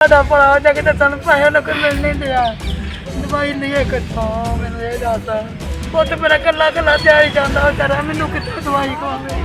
ਸਾਡਾ ਭਰਾ ਜਾ ਕੇ ਸਾਨੂੰ ਪੈਸੇ ਲੋਕ ਮਿਲ ਨਹੀਂ ਦਿਆ ਦਵਾਈ ਲਈਏ ਕਿੱਥੋਂ ਮੈਨੂੰ ਇਹ ਦੱਸ। ਪੁੱਤ ਮੇਰਾ ਕੱਲਾ ਕੱਲਾ ਤਿਆਰੀ ਜਾਂਦਾ ਕਰਾਂ ਮੈਨੂੰ ਕਿੱਥੋਂ ਦਵਾਈ ਖਵਾਵੇ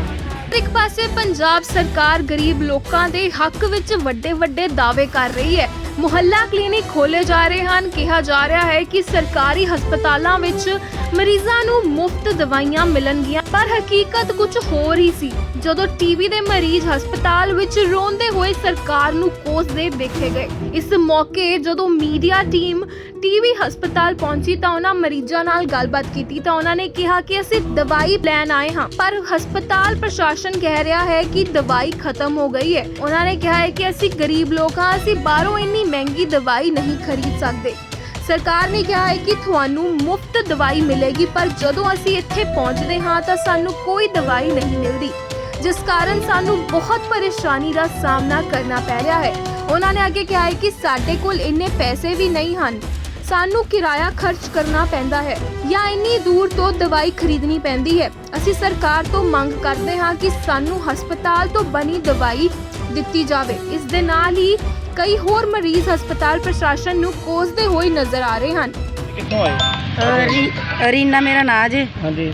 ਇੱਕ ਪਾਸੇ ਪੰਜਾਬ ਸਰਕਾਰ ਗਰੀਬ ਲੋਕਾਂ ਦੇ ਹੱਕ ਵਿੱਚ ਵੱਡੇ ਵੱਡੇ ਦਾਅਵੇ ਕਰ ਰਹੀ ਹੈ। ਮੁਹੱਲਾ ਕਲੀਨਿਕ ਖੋਲੇ ਜਾ ਰਹੇ ਹਨ। ਕਿਹਾ ਜਾ ਰਿਹਾ ਹੈ ਕਿ ਸਰਕਾਰੀ ਹਸਪਤਾਲਾਂ ਵਿੱਚ ਮਰੀਜ਼ਾਂ ਨੂੰ ਮੁਫਤ ਦਵਾਈਆਂ ਮਿਲਣਗੀਆਂ, ਪਰ ਹਕੀਕਤ ਕੁਝ ਹੋਰ ਹੀ ਸੀ। ਜਦੋਂ ਟੀਵੀ ਦੇ ਮਰੀਜ਼ ਹਸਪਤਾਲ ਵਿੱਚ ਰੋਂਦੇ ਹੋਏ ਸਰਕਾਰ ਨੂੰ ਕੋਸਦੇ ਦੇਖੇ ਗਏ, ਇਸ ਮੌਕੇ ਜਦੋਂ ਮੀਡੀਆ ਟੀਮ ਟੀਵੀ ਹਸਪਤਾਲ ਪਹੁੰਚੀ ਤਾਂ ਉਹਨਾਂ ਮਰੀਜ਼ਾਂ ਨਾਲ ਗੱਲਬਾਤ ਕੀਤੀ ਤਾਂ ਉਹਨਾਂ ਨੇ ਕਿਹਾ ਕਿ ਅਸੀਂ ਦਵਾਈ ਲੈਣ ਆਏ ਹਾਂ, ਪਰ ਹਸਪਤਾਲ ਪ੍ਰਸ਼ਾਸਨ ਕਹਿ ਰਿਹਾ ਹੈ ਕਿ ਦਵਾਈ ਖਤਮ ਹੋ ਗਈ ਹੈ। ਉਹਨਾਂ ਨੇ ਕਿਹਾ ਹੈ ਕਿ ਅਸੀਂ ਗਰੀਬ ਲੋਕ ਹਾਂ, ਅਸੀਂ ਬਾਹਰੋਂ ਇੰਨੀ ਮਹਿੰਗੀ ਦਵਾਈ ਨਹੀਂ ਖਰੀਦ ਸਕਦੇ। ਸਰਕਾਰ ਨੇ ਕਿਹਾ ਹੈ ਕਿ ਤੁਹਾਨੂੰ ਮੁਫਤ ਦਵਾਈ ਮਿਲੇਗੀ, ਪਰ ਜਦੋਂ ਅਸੀਂ ਇੱਥੇ ਪਹੁੰਚਦੇ ਹਾਂ ਤਾਂ ਸਾਨੂੰ ਕੋਈ ਦਵਾਈ ਨਹੀਂ ਮਿਲਦੀ। ਜਿਸ ਕਾਰਨ ਸਾਨੂੰ ਬਹੁਤ ਪਰੇਸ਼ਾਨੀ ਦਾ ਸਾਹਮਣਾ ਕਰਨਾ ਪੈ ਰਿਹਾ ਹੈ। ਉਹਨਾਂ ਨੇ ਅੱਗੇ ਕਿਹਾ ਹੈ ਕਿ ਸਾਡੇ ਕੋਲ ਇੰਨੇ ਪੈਸੇ ਵੀ ਨਹੀਂ ਹਨ। ਸਾਨੂੰ ਕਿਰਾਇਆ ਖਰਚ ਕਰਨਾ ਪੈਂਦਾ ਹੈ ਜਾਂ ਇੰਨੀ ਦੂਰ ਤੋਂ ਦਵਾਈ ਖਰੀਦਣੀ ਪੈਂਦੀ ਹੈ। ਅਸੀਂ ਸਰਕਾਰ ਤੋਂ ਮੰਗ ਕਰਦੇ ਹਾਂ ਕਿ ਸਾਨੂੰ ਹਸਪਤਾਲ ਤੋਂ ਬਣੀ ਦਵਾਈ ਦਿੱਤੀ ਜਾਵੇ। ਇਸ ਦੇ ਨਾਲ ਹੀ ਕਈ ਹੋਰ ਮਰੀਜ਼ ਹਸਪਤਾਲ ਪ੍ਰਸ਼ਾਸਨ ਨੂੰ ਕੋਸਦੇ ਹੋਏ ਨਜ਼ਰ ਆ ਰਹੇ ਹਨ। ਕਿੱਥੋਂ ਆਏ? ਰੀ- ਰੀਨਾ ਮੇਰਾ ਨਾਂ ਜੇ। ਹਾਂਜੀ।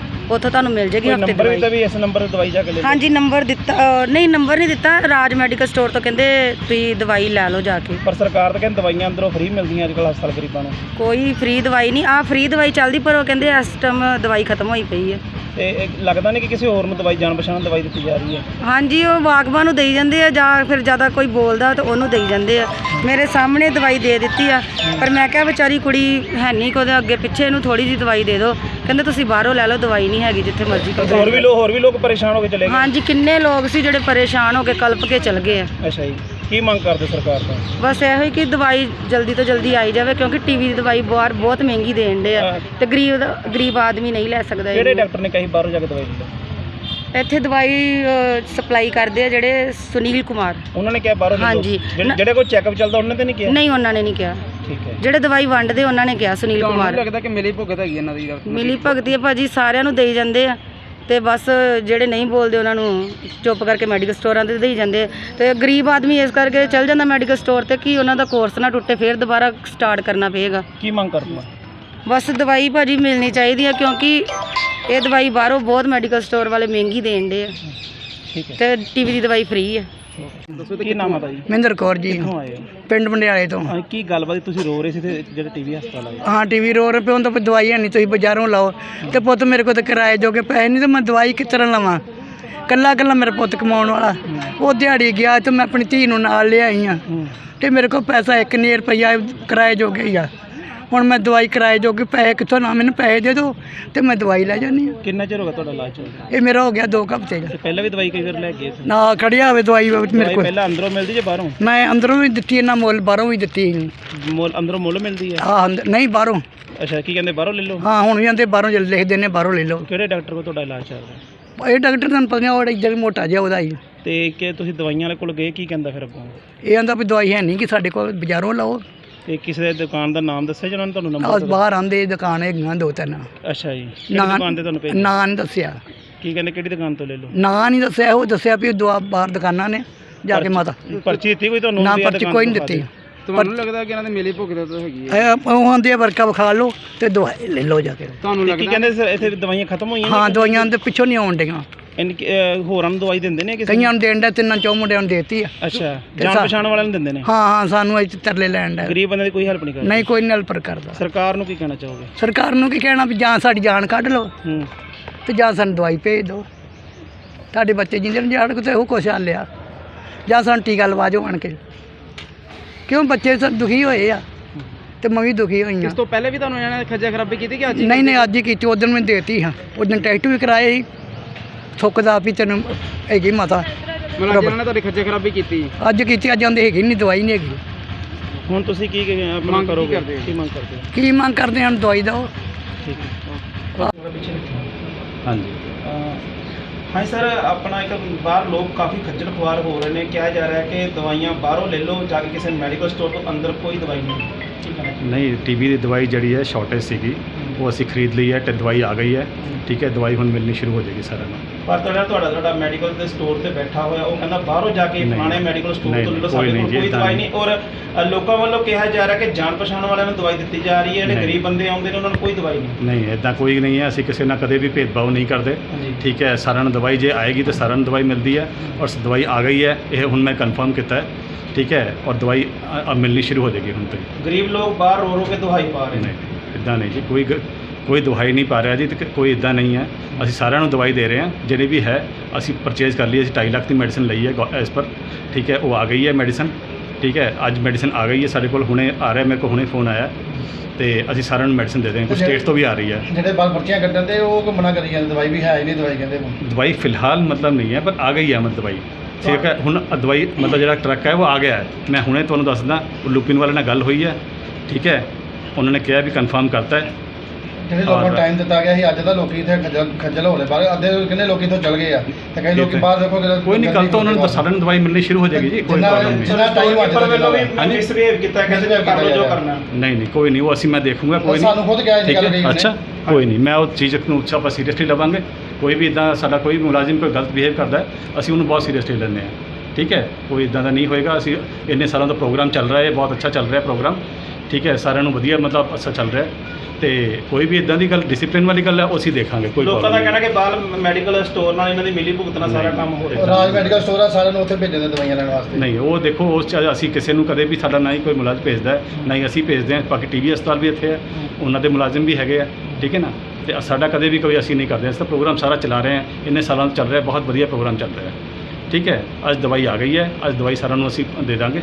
ਉੱਥੋਂ ਤੁਹਾਨੂੰ ਮਿਲ ਜੇਗੀ ਹਫ਼ਤੇ ਨੰਬਰ ਵੀ ਤਾਂ ਵੀ ਇਸ ਨੰਬਰ ਤੇ ਦਵਾਈ ਜਾ ਕੇ ਲੈ। ਹਾਂਜੀ ਨੰਬਰ ਦਿੱਤਾ ਨਹੀਂ ਨੰਬਰ ਨਹੀਂ ਦਿੱਤਾ। ਰਾਜ ਮੈਡੀਕਲ ਸਟੋਰ ਤੋਂ ਕਹਿੰਦੇ ਤੁਸੀਂ ਦਵਾਈ ਲੈ ਲਓ ਜਾ ਕੇ। ਪਰ ਸਰਕਾਰ ਤਾਂ ਕਹਿੰਦੀ ਦਵਾਈਆਂ ਅੰਦਰੋਂ ਫ੍ਰੀ ਮਿਲਦੀਆਂ ਅੱਜ ਕੱਲ੍ਹ ਹਸਪਤਾਲ ਗਰੀਬਾਂ ਨੂੰ। ਕੋਈ ਫ੍ਰੀ ਦਵਾਈ ਨਹੀਂ। ਆ ਫ੍ਰੀ ਦਵਾਈ ਚੱਲਦੀ ਪਰ ਉਹ ਕਹਿੰਦੇ ਇਸ ਟਾਈਮ ਦਵਾਈ ਖਤਮ ਹੋਈ ਪਈ ਹੈ। ਤੇ ਇਹ ਲੱਗਦਾ ਨਹੀਂ ਕਿ ਕਿਸੇ ਹੋਰ ਨੂੰ ਦਵਾਈ ਜਾਣ ਪਛਾਣ ਦਵਾਈ ਦਿੱਤੀ ਜਾ ਰਹੀ ਹੈ। ਹਾਂਜੀ ਉਹ ਬਾਗਬਾਨ ਨੂੰ ਦੇਈ ਜਾਂਦੇ ਆ ਜਾਂ ਫਿਰ ਜ਼ਿਆਦਾ ਕੋਈ ਬੋਲਦਾ ਤਾਂ ਉਹਨੂੰ ਦੇਈ ਜਾਂਦੇ ਆ। ਮੇਰੇ ਸਾਹਮਣੇ ਦਵਾਈ ਦੇ ਦਿੱਤੀ ਆ ਪਰ ਮੈਂ ਕਿਹਾ ਵਿਚਾਰੀ ਕੁੜੀ ਹੈ ਨਹੀਂ ਕੋਦੇ ਅੱਗੇ ਪਿੱਛੇ ਇਹਨੂੰ ਥੋੜੀ ਜੀ ਦਵਾਈ ਦੇ ਦਿਓ। ਕਹਿੰਦੇ ਤੁਸੀਂ ਬਾਹਰੋਂ ਲੈ ਲਓ ਦਵਾਈ ਨਹੀਂ ਹੈਗੀ ਜਿੱਥੇ ਮਰਜ਼ੀ ਤੇ ਹੋਰ ਵੀ ਲੋਕ ਹੋਰ ਵੀ ਲੋਕ ਪਰੇਸ਼ਾਨ ਹੋ ਕੇ ਚਲੇ ਗਏ। ਹਾਂਜੀ ਕਿੰਨੇ ਲੋਕ ਸੀ ਜਿਹੜੇ ਪਰੇਸ਼ਾਨ ਹੋ ਕੇ ਕਲਪ ਕੇ ਚਲ ਗਏ ਆ। ਅੱਛਾ ਜੀ। ਕੀ ਮੰਗ ਕਰਦੇ ਸਰਕਾਰ ਤੋਂ? ਬਸ ਇਹੋ ਹੀ ਕਿ ਦਵਾਈ ਜਲਦੀ ਤੋਂ ਜਲਦੀ ਆਈ ਜਾਵੇ ਕਿਉਂਕਿ ਟੀਵੀ ਦੀ ਦਵਾਈ ਬਾਹਰ ਬਹੁਤ ਮਹਿੰਗੀ ਦੇਣ ਦੇ ਆ। ਤੇ ਗਰੀਬ ਦਾ- ਗਰੀਬ ਆਦਮੀ ਨਹੀਂ ਲੈ ਸਕਦਾ ਕਿਹੜੇ ਇਹਨੂੰ। ਡਾਕਟਰ ਨੇ ਕਹੀ ਬਾਹਰੋਂ ਜਾ ਕੇ ਦਵਾਈ ਲੈ? ਲਓ ਇੱਥੇ ਦਵਾਈ ਸਪਲਾਈ ਕਰਦੇ ਆ ਜਿਹੜੇ ਸੁਨੀਲ ਕੁਮਾਰ। ਉਹਨਾਂ ਨੇ ਕਿਹਾ ਬਾਹਰੋਂ ਲਓ ਹਾਂਜੀ। ਜਿਹੜੇ- ਜਿਹੜੇ ਕੋਈ ਚੈੱਕਅਪ ਚੱਲਦਾ ਉਹਨਾਂ ਤੇ ਨਹੀਂ ਕਿਹਾ? ਨਹੀਂ ਉਹਨਾਂ ਨੇ ਨਹੀਂ ਕਿਹਾ। ਠੀਕ ਹੈ। ਜਿਹੜੇ ਦਵਾਈ ਵੰਡਦੇ ਉਹਨਾਂ ਨੇ ਕਿਹਾ ਸੁਨੀਲ ਕੁਮਾਰ। ਲੱਗਦਾ ਕਿ ਮਿਲੀ ਭੁਗਤ ਹੈਗੀ ਇਹਨਾਂ ਦੀ? ਮਿਲੀ ਭਗਤੀ ਆ ਭਾਜੀ ਸਾਰਿਆਂ ਨੂੰ ਦੇਈ ਜਾਂਦੇ ਆ। ਤੇ ਬਸ ਜਿਹੜੇ ਨਹੀਂ ਬੋਲਦੇ ਉਹਨਾਂ ਨੂੰ ਚੁੱਪ ਕਰਕੇ ਮੈਡੀਕਲ ਸਟੋਰਾਂ ਤੇ ਦੇਈ ਜਾਂਦੇ ਆ। ਤੇ ਗਰੀਬ ਆਦਮੀ ਇਸ ਕਰਕੇ ਚੱਲ ਜਾਂਦਾ ਮੈਡੀਕਲ ਸਟੋਰ ਤੇ ਕਿ ਉਹਨਾਂ ਦਾ ਕੋਰਸ ਨਾ ਟੁੱਟੇ ਫਿਰ ਦੁਬਾਰਾ ਸਟਾਰਟ ਕਰਨਾ ਪਏਗਾ। ਕੀ ਮੰਗ ਕਰਦੇ ਹੋ? ਬਸ ਦਵਾਈ ਭਾਜੀ ਮਿਲਣੀ ਚਾਹੀਦੀ ਆ ਕਿਉਂਕਿ ਇਹ ਦਵਾਈ ਬਾਹਰੋਂ ਬਹੁਤ ਮੈਡੀਕਲ ਸਟੋਰ ਵਾਲੇ ਮਹਿੰਗੀ ਦੇਣ ਦੇ ਆ। ਠੀਕ ਹੈ। ਤੇ ਟੀਵੀ ਦੀ ਦਵਾਈ ਫ੍ਰੀ ਆ। ਦੱਸੋ ਤੇ ਕੀ ਨਾਮ ਆਦਾ ਜੀ ਮਹਿੰਦਰ ਕੌਰ ਜੀ। ਕਿੱਥੋਂ ਆਏ ਹੋ? ਪਿੰਡ ਮੰਡਿਆਲੇ ਤੋਂ। ਹਾਂ, ਕੀ ਗੱਲਬਾਤ ਤੁਸੀਂ ਰੋ ਰਹੇ ਸੀ ਤੇ ਜਿਹੜੇ ਟੀਵੀ ਹਸਪਤਾਲ ਆਏ ਹਾਂ ਟੀਵੀ ਰੋ ਰੁਪਏ ਹੁੰਦਾ ਕੋਈ ਦਵਾਈ ਹੈ ਨਹੀਂ ਤੁਸੀਂ ਬਾਜ਼ਾਰੋਂ ਲਾਓ। ਤੇ ਪੁੱਤ ਮੇਰੇ ਕੋਲ ਤਾਂ ਕਿਰਾਏ ਜੋਗੇ ਪੈਸੇ ਨਹੀਂ ਤੇ ਮੈਂ ਦਵਾਈ ਕਿਸ ਤਰ੍ਹਾਂ ਲਵਾਂ? ਕੱਲਾ ਕੱਲਾ ਮੇਰਾ ਪੁੱਤ ਕਮਾਉਣ ਵਾਲਾ। ਉਹ ਦਿਹਾੜੀ ਗਿਆ ਤੇ ਮੈਂ ਆਪਣੀ ਧੀ ਨੂੰ ਨਾਲ ਲਿਆਈ ਆ। ਹੂੰ। ਤੇ ਮੇਰੇ ਕੋਲ ਪੈਸਾ 1000 ਰੁਪਈਆ ਕਿਰਾਏ ਜੋਗੇ ਹੀ ਆ। ਹੁਣ ਮੈਂ ਦਵਾਈ ਕਿਰਾਏ ਜੋਗੇ ਪੈਸੇ ਕਿੱਥੋਂ ਨਾ ਮੈਨੂੰ ਪੈਸੇ ਦੇ ਦਿਓ ਤੇ ਮੈਂ ਦਵਾਈ ਲੈ ਜਾਂਦੀ ਆ ਕਿੰਨਾ ਚਿਰ ਹੋ ਗਿਆ ਤੁਹਾਡਾ ਇਲਾਜ ਚੱਲਦਾ? ਇਹ ਮੇਰਾ ਹੋ ਗਿਆ ਦੋ ਕੁ ਹਫ਼ਤੇ ਦਾ। ਪਹਿਲਾਂ ਵੀ ਦਵਾਈ ਕਈ ਵਾਰ ਲੈ ਗਏ ਸੀ? ਨਾ ਖੜਿਆ ਹੋਵੇ ਦਵਾਈ ਮੇਰੇ ਦਵਾਈ ਕੋਲ। ਪਹਿਲਾਂ ਅੰਦਰੋਂ ਮਿਲਦੀ ਜੇ ਬਾਹਰੋਂ? ਮੈਂ ਅੰਦਰੋਂ ਵੀ ਦਿੱਤੀ ਇਹਨਾਂ ਮੁੱਲ ਬਾਹਰੋਂ ਵੀ ਦਿੱਤੀ ਮੁੱਲ ਅੰਦਰੋਂ ਮੁੱਲ ਮਿਲਦੀ ਹੈ? ਹਾਂ ਅੰਦਰ- ਨਹੀਂ ਬਾਹਰੋਂ। ਅੱਛਾ ਕੀ ਕਹਿੰਦੇ ਬਾਹਰੋਂ ਲੈ ਲਓ? ਹਾਂ ਹੁਣ ਵੀ ਆਂਦੇ ਬਾਹਰੋਂ ਜਲ ਲਿਖਦੇ ਨੇ ਬਾਹਰੋਂ ਲੈ ਲਓ। ਕਿਹੜੇ ਡਾਕਟਰ ਕੋਲ ਤੁਹਾਡਾ ਇਲਾਜ ਚੱਲ ਰਿਹਾ ਇਹ ਡਾਕਟਰ ਤੁਹਾਨੂੰ ਪਤਾ ਉਹ ਇੱਧਰ ਮੋਟਾ ਜਿਹਾ ਉਹਦਾ ਹੀ। ਤੇ ਕਿ ਤੁਸੀਂ ਦਵਾਈਆਂ ਵਾਲੇ ਕੋਲ ਗਏ ਕੀ ਕਹਿੰਦਾ ਫਿਰ ਅੱਗੋਂ? ਇਹ ਆਂਦਾ ਵੀ ਦਵਾਈ ਹੈ ਨਹੀਂ ਕਿ ਸਾਡੇ ਕੋਲ ਬਾਜ਼ਾਰੋਂ ਲਓ। ਤੇ ਕਿਸੇ ਦੇ ਦੁਕਾਨ ਦਾ ਨਾਮ ਦੱਸਿਆ ਜਿਹਨਾਂ ਨੇ ਤੁਹਾਨੂੰ ਨੰਬਰ ਬਾਹਰ ਆਂਦੇ ਦੁਕਾਨ ਹੈਗੀਆਂ ਦੋ ਤਿੰਨ। ਅੱਛਾ ਜੀ ਕਿਹੜੀ ਨਾਂ ਦੁਕਾਨ ਤੇ ਤੁਹਾਨੂੰ ਭੇਜ ਨਾਂ ਨਹੀਂ ਦੱਸਿਆ। ਕੀ ਕਹਿੰਦੇ ਕਿਹੜੀ ਦੁਕਾਨ ਤੋਂ ਲੈ ਲਓ? ਨਾਂ ਨਹੀਂ ਦੱਸਿਆ ਉਹ ਦੱਸਿਆ ਵੀ ਦਵਾ ਬਾਹਰ ਦੁਕਾਨਾਂ ਨੇ ਜਾ ਕੇ ਮਾਤਾ। ਪਰਚੀ ਦਿੱਤੀ ਕੋਈ ਤੁਹਾਨੂੰ? ਨਾ ਵੀ ਪਰਚੀ ਦੁਕਾਨ ਕੋਈ ਨਹੀਂ ਤੋਂ ਦਿੱਤੀ। ਤੁਹਾਨੂੰ ਲੱਗਦਾ ਕਿ ਇਹਨਾਂ ਦੇ ਮੇਲੇ ਭੁਗਤ ਤਾਂ ਹੈਗੀ ਇਹ ਉਹ ਆਂਦੇ ਵਰਕਾ ਵਿਖਾ ਲਓ ਤੇ ਦਵਾਈ ਲੈ ਲਓ ਜਾ ਕੇ। ਤੁਹਾਨੂੰ ਲੱਗਦਾ ਕੀ ਕਹਿੰਦੇ ਸਰ ਇੱਥੇ ਦਵਾਈਆਂ ਖਤਮ ਹੋਈਆਂ ਹਾਂ ਦਵਾਈਆਂ ਦੇ ਪਿੱਛੋਂ ਨਹੀਂ ਆਉਣ ਡੀਆਂ ਇਨ ਹੋਰਾਂ ਨੂੰ ਦਵਾਈ ਦਿੰਦੇ ਨੇ ਕਿਸੇ ਕਈਆਂ ਨੂੰ ਦੇਣ ਦਾ ਤਿੰਨਾਂ ਚੌ ਮੁੰਡਿਆਂ ਨੂੰ ਦੇਤੀ ਆ। ਅੱਛਾ ਜਾਣ ਪਛਾਣ ਵਾਲਿਆਂ ਨੂੰ ਦਿੰਦੇ ਨੇ? ਹਾਂ ਹਾਂ ਸਾਨੂੰ ਇੱਥੇ ਤਰਲੇ ਲੈਣ ਦਾ। ਗਰੀਬ ਬੰਦੇ ਦੀ ਕੋਈ ਹੈਲਪ ਨਹੀਂ ਕਰਦੇ? ਨਹੀਂ ਕੋਈ ਨਲਪਰ ਕਰਦਾ। ਸਰਕਾਰ ਨੂੰ ਕੀ ਕਹਿਣਾ ਚਾਹੋਗੇ? ਸਰਕਾਰ ਨੂੰ ਕੀ ਕਹਿਣਾ ਵੀ ਜਾਂ ਸਾਡੀ ਜਾਨ ਕੱਢ ਲਓ ਹੂੰ। ਤੇ ਜਾਂ ਸਾਨੂੰ ਦਵਾਈ ਭੇਜ ਦਿਓ। ਤੁਹਾਡੇ ਬੱਚੇ ਜਿੰਦੇ ਨੂੰ ਜਾਣ ਕਿਤੇ ਉਹ ਕੁਛ ਲਿਆ। ਜਾਂ ਸਾਨੂੰ ਟੀਕਾ ਲਵਾ ਜਾਓ ਆਣ ਕੇ। ਕਿਉਂ ਬੱਚੇ ਸਭ ਦੁਖੀ ਹੋਏ ਆ ਤੇ ਮੈਂ ਵੀ ਦੁਖੀ ਹੋਈ ਹਾਂ। ਤੋਂ ਪਹਿਲੇ ਵੀ ਤੁਹਾਨੂੰ ਇਹਨਾਂ ਨੇ ਖੱਜਾ ਖਰਾਬੀ ਕੀਤੀ ਕਿ ਅੱਜ ਨਹੀਂ ਨਹੀਂ ਅੱਜ ਹੀ ਕੀਤੀ ਉਦੋਂ ਮੈਂ ਦੇਤੀ ਹਾਂ। ਉਦੋਂ ਟੈਸਟ ਵੀ ਕਰਾਏ ਸੀ। ਥੁੱਕਦਾ ਵੀ ਤੈਨੂੰ ਹੈਗੀ ਮਾਤਾ। ਮਤਲਬ ਜਿਹਨਾਂ ਨੇ ਤੁਹਾਡੀ ਖੱਜਾ ਖਰਾਬੀ ਕੀਤੀ। ਅੱਜ ਕੀਤੀ ਅੱਜ ਆਂਦੇ ਹੈਗੀ ਨਹੀਂ ਦਵਾਈ ਨਹੀਂ ਹੈਗੀ। ਹੁਣ ਤੁਸੀਂ ਕੀ ਕੀ ਆਪਣਾ ਕਰੋਗੇ? ਕੀ ਮੰਗ ਕਰਦੇ ਹੋ? ਕੀ ਮੰਗ ਕਰਦੇ ਹਨ ਦਵਾਈ ਦਿਓ। ਠੀਕ ਹਾਂਜੀ। ਹਾਂ ਸਰ ਆਪਣਾ ਇੱਕ ਬਾਹਰ ਲੋਕ ਕਾਫੀ ਖੱਜਲ ਖੁਆਰ ਹੋ ਰਹੇ ਨੇ। ਕਿਹਾ ਜਾ ਰਿਹਾ ਹੈ ਕਿ ਦਵਾਈਆਂ ਬਾਹਰੋਂ ਲੈ ਲਓ ਜਾ ਕੇ ਕਿਸੇ ਮੈਡੀਕਲ ਸਟੋਰ ਤੋਂ ਅੰਦਰ ਕੋਈ ਦਵਾਈ ਨਹੀਂ। ਨਹੀਂ ਟੀਬੀ ਦੀ ਦਵਾਈ ਜਿਹੜੀ ਹੈ ਸ਼ਾਰਟੇਜ ਸੀਗੀ। ਉਹ ਅਸੀਂ ਖਰੀਦ ਲਈ ਹੈ ਤੇ ਦਵਾਈ ਆ ਗਈ ਹੈ। ਠੀਕ ਹੈ ਦਵਾਈ ਹੁਣ ਮਿਲਣੀ ਸ਼ੁਰੂ ਹੋ ਜਾਏਗੀ ਸਾਰਿਆਂ ਨੂੰ। ਪਰ ਤੁਹਾਡਾ ਤੁਹਾਡਾ ਤੁਹਾਡਾ ਮੈਡੀਕਲ ਦੇ ਸਟੋਰ ਤੇ ਬੈਠਾ ਹੋਇਆ ਉਹ ਕਹਿੰਦਾ ਬਾਹਰੋਂ ਜਾ ਕੇ ਨਹੀਂ। ਮੈਡੀਕਲ ਸਟੋਰ ਨਹੀਂ, ਤੋਂ ਲੈ ਲਓ ਕੋਈ ਸਾਡੇ ਨਹੀਂ ਕੋਲ ਜੀ, ਕੋਈ ਏਦਾਂ ਦਵਾਈ ਨਹੀਂ। ਔਰ ਅ, ਲੋਕਾਂ ਵੱਲੋਂ ਕਿਹਾ ਜਾ ਰਿਹਾ ਕਿ ਜਾਣ ਪਛਾਣ ਵਾਲਿਆਂ ਨੂੰ ਦਵਾਈ ਦਿੱਤੀ ਜਾ ਰਹੀ ਹੈ ਜਿਹੜੇ ਨਹੀਂ। ਗਰੀਬ ਬੰਦੇ ਆਉਂਦੇ ਨੇ ਉਹਨਾਂ ਨੂੰ ਕੋਈ ਦਵਾਈ ਨਹੀਂ। ਨਹੀਂ ਇਦਾਂ ਕੋਈ ਨਹੀਂ ਹੈ। ਅਸੀਂ ਕਿਸੇ ਨਾਲ ਕਦੇ ਵੀ ਭੇਦਭਾਵ ਨਹੀਂ ਕਰਦੇ। ਹਾਂਜੀ ਠੀਕ ਹੈ ਸਾਰਿਆਂ ਨੂੰ ਦਵਾਈ ਜੇ ਆਏਗੀ ਤਾਂ ਸਾਰਿਆਂ ਨੂੰ ਦਵਾਈ ਮਿਲਦੀ ਹੈ ਔਰ ਦਵਾਈ ਆ ਗਈ ਹੈ। ਇਹ ਹੁਣ ਮੈਂ ਕਨਫਰਮ ਕੀਤਾ ਹੈ। ਠੀਕ ਹੈ ਔਰ ਦਵਾਈ ਅ- ਅ ਮਿਲਣੀ ਸ਼ੁਰੂ ਹੋ ਜਾਏਗੀ ਹੁਣ ਤੋਂ ਹੀ। ਗਰੀਬ ਲੋਕ ਬਾਹਰ ਰੋ ਰੋ ਕੇ ਦਵਾਈ ਪਾ ਰਹੇ ਨੇ। ਨਹੀਂ। ਇਦਾਂ ਨਹੀਂ ਜੀ ਕੋਈ ਗ- ਕੋਈ ਦਵਾਈ ਨਹੀਂ ਪਾ ਰਿਹਾ ਜੀ ਤੇ ਕੋਈ ਇਦਾਂ ਨਹੀਂ ਹੈ। ਅਸੀਂ ਸਾਰਿਆਂ ਨੂੰ ਦਵਾਈ ਦੇ ਰਹੇ ਹਾਂ ਜਿਹੜੀ ਵੀ ਹੈ ਅਸੀਂ ਪਰਚੇਜ਼ ਕਰ ਲਈ ਅਸੀਂ 2.5 ਲੱਖ ਦੀ ਮੈਡੀਸਿਨ ਲਈ ਹੈ ਐਸ ਪਰ ਠੀਕ ਹੈ ਉਹ ਆ ਗਈ ਹੈ ਮੈਡੀਸਿਨ ਠੀਕ ਹੈ ਅੱਜ ਮੈਡੀਸਿਨ ਆ ਗਈ ਹੈ ਸਾਡੇ ਕੋਲ ਹੁਣੇ ਆ ਰਿਹਾ ਮੇਰੇ ਕੋਲ ਹੁਣੇ ਫੋਨ ਆਇਆ ਤੇ ਅਸੀਂ ਸਾਰਿਆਂ ਨੂੰ ਮੈਡੀਸਿਨ ਦੇ ਦੇਵਾਂਗੇ ਕੁਝ ਸਟੇਟ ਤੋਂ ਵੀ ਆ ਰਹੀ ਹੈ। ਜਿਹੜੇ ਬਾਲ ਪਰਚੀਆਂ ਕੱਢਣ ਤੇ ਉਹ ਕੋ ਮਨਾ ਕਰੀ ਜਾਂਦੇ ਦਵਾਈ ਵੀ ਹੈ ਹੀ ਨਹੀਂ ਦਵਾਈ ਕਹਿੰਦੇ ਹੁਣ। ਦਵਾਈ ਫਿਲਹਾਲ ਮਤਲਬ ਨਹੀਂ ਹੈ ਪਰ ਆ ਗਈ ਹੈ ਮਤਲਬ ਦਵਾਈ। ਠੀਕ ਹੈ ਹੁਣ ਦਵਾਈ ਮਤਲਬ ਜਿਹੜਾ ਟਰੱਕ ਹੈ ਉਹ ਆ ਗਿਆ ਹੈ। ਮੈਂ ਹੁਣੇ ਤੁਹਾਨੂੰ ਦੱਸਦਾ ਉਹ ਲੁਪਿਨ ਵਾਲੇ ਨਾਲ ਗੱਲ ਹੋਈ ਹੈ ਠੀਕ ਹੈ ਉਹਨਾਂ ਨੇ ਕਿਹਾ ਵੀ ਕਨਫਰਮ ਕਰਤਾ ਹੈ। ਜਿਹੜੇ ਲੋਕਾਂ ਨੂੰ ਟਾਈਮ ਦਿੱਤਾ ਗਿਆ ਸੀ ਅੱਜ ਦਾ ਲੋਕੀ ਇੱਥੇ ਖੱਜਲ ਖੱਜਲ ਹੋ ਰਹੇ। ਬਾਹਰ ਅੱਧੇ ਕਿੰਨੇ ਲੋਕੀ ਇੱਥੋਂ ਚਲ ਗਏ ਆ। ਤੇ ਕਈ ਲੋਕੀ ਬਾਹਰ ਦੇਖੋ ਕੋਈ ਨਹੀਂ ਕੱਲ ਤੋਂ ਉਹਨਾਂ ਨੂੰ ਸਾਰਿਆਂ ਨੂੰ ਦਵਾਈ ਮਿਲਣੀ ਸ਼ੁਰੂ ਹੋ ਜਾਏਗੀ ਜੀ ਕੋਈ ਪ੍ਰੋਬਲਮ ਨਹੀਂ। ਜਿੰਨਾ time ਅੱਜ ਪਰ ਦਾ ਵੱਲੋਂ ਵੀ। ਮਿਸਬਿਹੇਵ ਕੀਤਾ ਕਹਿੰਦੇ Misbehave ਕਰ ਲਓ ਜੋ ਕਰਨਾ। ਨਹੀਂ ਨਹੀਂ ਕੋਈ ਨਹੀਂ ਉਹ ਅਸੀਂ ਮੈਂ ਦੇਖੂੰਗਾ ਕੋਈ ਨਹੀਂ। ਸਾਨੂੰ ਖੁਦ ਕਿਹਾ ਇਹ ਗੱਲ ਉਹਨੇ। ਅੱਛਾ ਕੋਈ ਨਹੀਂ ਮੈਂ ਉਹ ਚੀਜ਼ ਨੂੰ ਅੱਛਾ ਆਪਾਂ ਸੀਰੀਅਸਲੀ ਲਵਾਂਗੇ। ਕੋਈ ਵੀ ਇਦਾਂ ਸਾਡਾ ਕੋਈ ਵੀ ਮੁਲਾਜ਼ਮ ਕੋਈ ਗਲਤ ਬਿਹੇਵ ਕਰਦਾ ਹੈ, ਅਸੀਂ ਉਹਨੂੰ ਬਹੁਤ ਸੀਰੀਅਸਲੀ ਲੈਂਦੇ ਹਾਂ। ਠੀਕ ਹੈ? ਕੋਈ ਇਦਾਂ ਦਾ ਨਹੀਂ ਹੋਏਗਾ ਅਸੀਂ ਇੰਨੇ ਸਾਲਾਂ ਦਾ ਪ੍ਰੋਗਰਾਮ ਚੱਲ ਰਿਹਾ ਹੈ ਬਹੁਤ ਅੱਛਾ ਚੱਲ ਰਿਹਾ ਪ੍ਰੋਗਰਾਮ ਠੀਕ ਹੈ ਸਾਰਿਆਂ ਨੂੰ ਵਧੀਆ ਮਤਲਬ ਅੱਛਾ ਚੱਲ ਰਿਹਾ ਹੈ ਤੇ ਕੋਈ ਵੀ ਇਦਾਂ ਦੀ ਗੱਲ ਡਿਸਪਲਿਨ ਵਾਲੀ ਗੱਲ ਹੈ ਉਹ ਅਸੀਂ ਦੇਖਾਂਗੇ ਕੋਈ ਲੋਕਾਂ ਦਾ ਕਹਿਣਾ। ਕਿ ਬਾਹਰ ਮੈਡੀਕਲ ਸਟੋਰ ਨਾਲ ਇਹਨਾਂ ਦੀ ਮਿਲੀ ਭੁਗਤ ਨਾਲ ਸਾਰਾ। ਕੰਮ ਹੋ ਰਿਹਾ ਰਾਜ ਮੈਡੀਕਲ ਸਟੋਰ ਆ ਸਾਰਿਆਂ ਨੂੰ ਉੱਥੇ ਭੇਜਣ ਦੇ ਦਵਾਈਆਂ ਲੈਣ ਵਾਸਤੇ ਨਹੀਂ ਉਹ ਦੇਖੋ ਉਸ 'ਚ ਅਸੀਂ ਕਿਸੇ ਨੂੰ ਕਦੇ ਵੀ ਸਾਡਾ ਨਾ ਹੀ ਕੋਈ ਮੁਲਾਜ਼ਮ ਭੇਜਦਾ ਹੈ ਨਾ ਹੀ ਅਸੀਂ ਭੇਜਦੇ ਹਾਂ ਬਾਕੀ ਟੀਵੀ ਹਸਪਤਾਲ ਵੀ ਇੱਥੇ ਹੈ ਉਹਨਾਂ ਦੇ ਮੁਲਾਜ਼ਮ ਵੀ ਹੈਗੇ ਆ ਠੀਕ ਹੈ ਨਾ ਤੇ ਸਾਡਾ ਕਦੇ ਵੀ ਕੋਈ ਅਸੀਂ ਨਹੀਂ ਕਰਦੇ ਅਸੀਂ ਤਾਂ ਪ੍ਰੋਗਰਾਮ ਸਾਰਾ ਚਲਾ ਰਹੇ ਹਾਂ ਇੰਨੇ ਸਾਲਾਂ ਤੋਂ ਚੱਲ ਰਿਹਾ ਬਹੁਤ ਵਧੀਆ ਪ੍ਰੋਗਰਾਮ ਚੱਲ ਰਿਹਾ ਹੈ ਠੀਕ ਹੈ? ਅੱਜ ਦਵਾਈ ਆ ਗਈ ਹੈ। ਅੱਜ ਦਵਾਈ ਸਾਰਿਆਂ ਨੂੰ ਅਸੀਂ ਦੇ ਦਾਂਗੇ।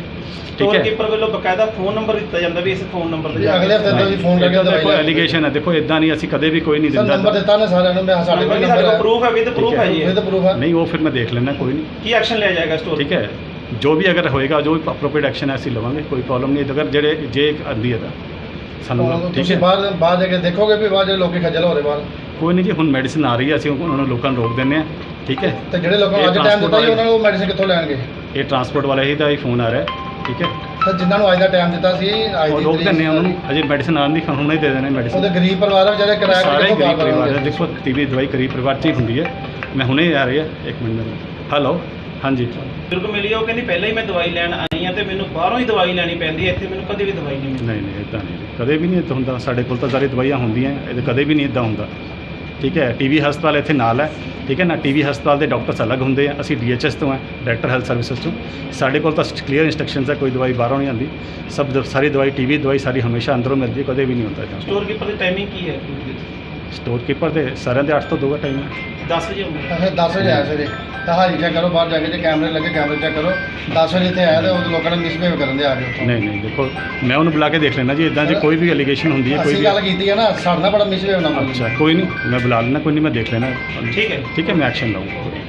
ਠੀਕ ਹੈ? ਕੀਪਰ ਵੱਲੋਂ ਬਕਾਇਦਾ ਫੋਨ ਨੰਬਰ ਦਿੱਤਾ ਜਾਂਦਾ ਵੀ ਇਸ ਫੋਨ ਨੰਬਰ ਤੇ ਅਗਲੇ ਹਫ਼ਤੇ ਤੋਂ ਫੋਨ ਕਰਕੇ ਇੱਦਾਂ ਦਾ ਦਵਾਈ ਕੋਈ ਲੈ ਐਲੀਗੇਸ਼ਨ ਹੈ? ਦੇਖੋ ਇਦਾਂ ਨਹੀਂ ਅਸੀਂ ਕਦੇ ਵੀ ਕੋਈ ਨਹੀਂ ਸਰ ਨੰਬਰ ਦਿੰਦਾ ਦਿੱਤਾ ਨੇ ਸਾਰਿਆਂ ਨੂੰ ਮੈਂ ਸਾਡੇ ਕੋਲ ਸਾਡੇ ਨੰਬਰ ਹੈ। ਪ੍ਰੂਫ ਹੈ ਵਿਦ ਪ੍ਰੂਫ ਹੈ। ਜੀ ਇਹ। ਤਾਂ ਪ੍ਰੂਫ ਹੈ। ਨਹੀਂ ਉਹ ਫਿਰ ਮੈਂ ਦੇਖ ਲੈਣਾ ਕੋਈ ਨਹੀਂ। ਕੀ ਐਕਸ਼ਨ ਲਿਆ ਜਾਏਗਾ ਸਟੋਰ ਠੀਕ ਹੈ। ਜੋ ਵੀ ਅਗਰ ਹੋਏਗਾ ਜੋ ਵੀ ਅਪਰੋਪਰੀਏਟ ਐਕਸ਼ਨ ਹੈ ਅਸੀਂ ਲਵਾਂਗੇ ਕੋਈ ਪ੍ਰੋਬਲਮ ਨਹੀਂ। ਅਗਰ ਜਿਹੜੇ ਜੇ ਆਂਦੀ ਹੈ ਤਾਂ ਸਾਨੂੰ ਠੀਕ ਹੈ। ਬਾਹਰ ਬਾਹਰ ਜਾ ਕੇ ਦੇਖੋਗੇ ਵੀ ਬਾਹਰ ਜਿਹੜੇ ਲੋਕੀ ਖੱਜਲ ਹੋ ਰਹੇ ਬਾਹਰ। ਕੋਈ ਨਹੀਂ ਜੀ ਹੁਣ ਮੈਡੀਸਿਨ ਆ ਰਹੀ ਹੈ ਅਸੀਂ ਉਹਨਾਂ ਨੂੰ ਲੋਕਾਂ ਨੂੰ ਰੋਕ ਦਿੰਦੇ ਹਾਂ ਠੀਕ ਹੈ? ਤੇ ਜਿਹੜੇ ਲੋਕਾਂ ਨੂੰ ਅੱਜ ਟਾਈਮ ਦਿੱਤਾ ਸੀ ਉਹਨਾਂ ਨੂੰ ਮੈਡੀਸਿਨ ਕਿੱਥੋਂ ਲੈਣਗੇ? ਇਹ ਟਰਾਂਸਪੋਰਟ ਵਾਲੇ ਹੀ ਦਾ ਹੀ ਫੋਨ ਆ ਰਿਹਾ ਠੀਕ ਹੈ? ਤੇ ਜਿਨ੍ਹਾਂ ਨੂੰ ਅੱਜ ਦਾ ਟਾਈਮ ਦਿੱਤਾ ਸੀ ਅੱਜ ਦੀ ਰੋਕ ਦਿੰਦੇ ਹਾਂ ਉਹਨਾਂ। ਨੂੰ। ਅਜੇ ਮੈਡੀਸਿਨ ਆਉਣ ਦੀ ਹੁਣੇ ਦੇ ਦੇਣੇ ਮੈਡੀਸਿਨ ਉਹਦੇ ਗਰੀਬ ਪਰਿਵਾਰ ਆ ਵਿਚਾਰੇ ਕਿਰਾਇਆ ਸਾਰੇ ਗਰੀਬ ਪਰਿਵਾਰ? ਦੇਖੋ ਟੀਵੀ ਦਵਾਈ ਗਰੀਬ ਪਰਿਵਾਰ 'ਚ ਹੀ ਹੁੰਦੀ ਹੈ। ਮੈਂ ਹੁਣੇ ਆ ਰਹੀ ਹੈ ਇੱਕ ਮਿੰਟ ਹੈਲੋ ਹਾਂਜੀ। ਬਿਲਕੁਲ ਮਿਲੀ ਆ, ਉਹ ਕਹਿੰਦੀ ਪਹਿਲਾਂ ਹੀ ਮੈਂ ਦਵਾਈ ਲੈਣ ਆਈ ਆ ਤੇ ਮੈਨੂੰ ਬਾਹਰੋਂ ਹੀ ਦਵਾਈ ਲੈਣੀ ਪੈਂਦੀ ਹੈ ਇੱਥੇ ਮੈਨੂੰ ਕਦੇ ਵੀ ਦਵਾਈ ਨਹੀਂ ਮਿਲਦੀ। ਨਹੀਂ ਨਹੀਂ ਇਦਾਂ ਨਹੀਂ। ਕਦੇ ਵੀ ਨਹੀਂ ਇੱਦਾਂ ਹੁੰਦਾ। ਸਾਡੇ ਕੋਲ ਤਾਂ ਸਾਰੀ ਦਵਾਈਆਂ ਹੁੰਦੀਆਂ ਇਹ ਕਦੇ ਵੀ ਨਹੀਂ ਇਦਾਂ ਹੁੰਦਾ। ਠੀਕ ਹੈ ਟੀਵੀ ਹਸਪਤਾਲ ਇੱਥੇ ਨਾਲ ਹੈ ਠੀਕ ਹੈ ਨਾ ਟੀਵੀ ਹਸਪਤਾਲ ਦੇ ਡਾਕਟਰਸ ਅਲੱਗ ਹੁੰਦੇ ਆ ਅਸੀਂ ਡੀਐਚਐਸ ਤੋਂ ਹਾਂ ਡਾਇਰੈਕਟਰ ਹੈਲਥ ਸਰਵਿਸਿਜ਼ ਤੋਂ। ਸਾਡੇ ਕੋਲ ਤਾਂ ਕਲੀਅਰ ਇੰਸਟਰਕਸ਼ਨਸ ਹੈ ਕੋਈ ਦਵਾਈ ਬਾਹਰੋਂ ਨਹੀਂ ਆਉਂਦੀ। ਸਭ ਦ- ਸਾਰੀ ਦਵਾਈ ਟੀਵੀ ਦਵਾਈ ਸਾਰੀ ਹਮੇਸ਼ਾ ਅੰਦਰੋਂ ਮਿਲਦੀ ਹੈ ਕਦੇ ਵੀ ਨਹੀਂ ਹੁੰਦਾ ਸਟੋਰ ਕੀਪਰ ਦੀ ਟਾਈਮਿੰਗ ਕੀ ਹੈ? ਸਟੋਰ ਕੀਪਰ ਦੇ ਸਾਰਿਆਂ ਦੇ 8 ਤੋਂ 2 ਦਾ ਟਾਈਮ ਹੈ। 10 ਵਜੇ ਹੁੰਦਾ ਅੱਛਾ 10 ਵਜੇ ਆਇਆ ਸਵੇਰੇ। ਤਾਂ ਹਾਜੀ ਚੈੱਕ ਕਰੋ ਬਾਹਰ ਜਾ ਕੇ ਜੇ ਕੈਮਰੇ ਲੱਗੇ ਕੈਮਰੇ ਚੈੱਕ ਕਰੋ। 10 ਵਜੇ ਇੱਥੇ ਆਇਆ ਤੇ ਉਹ ਲੋਕਾਂ ਨੇ ਮਿਸਬਿਹੇਵ ਕਰਨ ਦੇ ਆ ਕੇ ਉੱਥੋਂ। ਨਹੀਂ ਨਹੀਂ ਦੇਖੋ ਮੈਂ ਉਹਨੂੰ ਬੁਲਾ ਕੇ ਦੇਖ ਲੈਣਾ ਜੀ ਇਦਾਂ ਜੇ ਕੋਈ ਵੀ ਅਲੀਗੇਸ਼ਨ ਹੁੰਦੀ ਹੈ ਕੋਈ ਅਸੀਂ ਵੀ ਗੱਲ ਕੀਤੀ ਹੈ ਨਾ ਸਾਡੇ ਨਾਲ ਬੜਾ ਮਿਸਬਿਹੇਵ ਨਾ ਅੱਛਾ ਕੋਈ ਨਹੀਂ ਮੈਂ ਬੁਲਾ ਲੈਣਾ ਕੋਈ ਨਹੀਂ ਮੈਂ ਦੇਖ ਲੈਣਾ ਠੀਕ ਹੈ। ਠੀਕ ਹੈ ਮੈਂ ਐਕਸ਼ਨ ਲਵਾਂਗਾ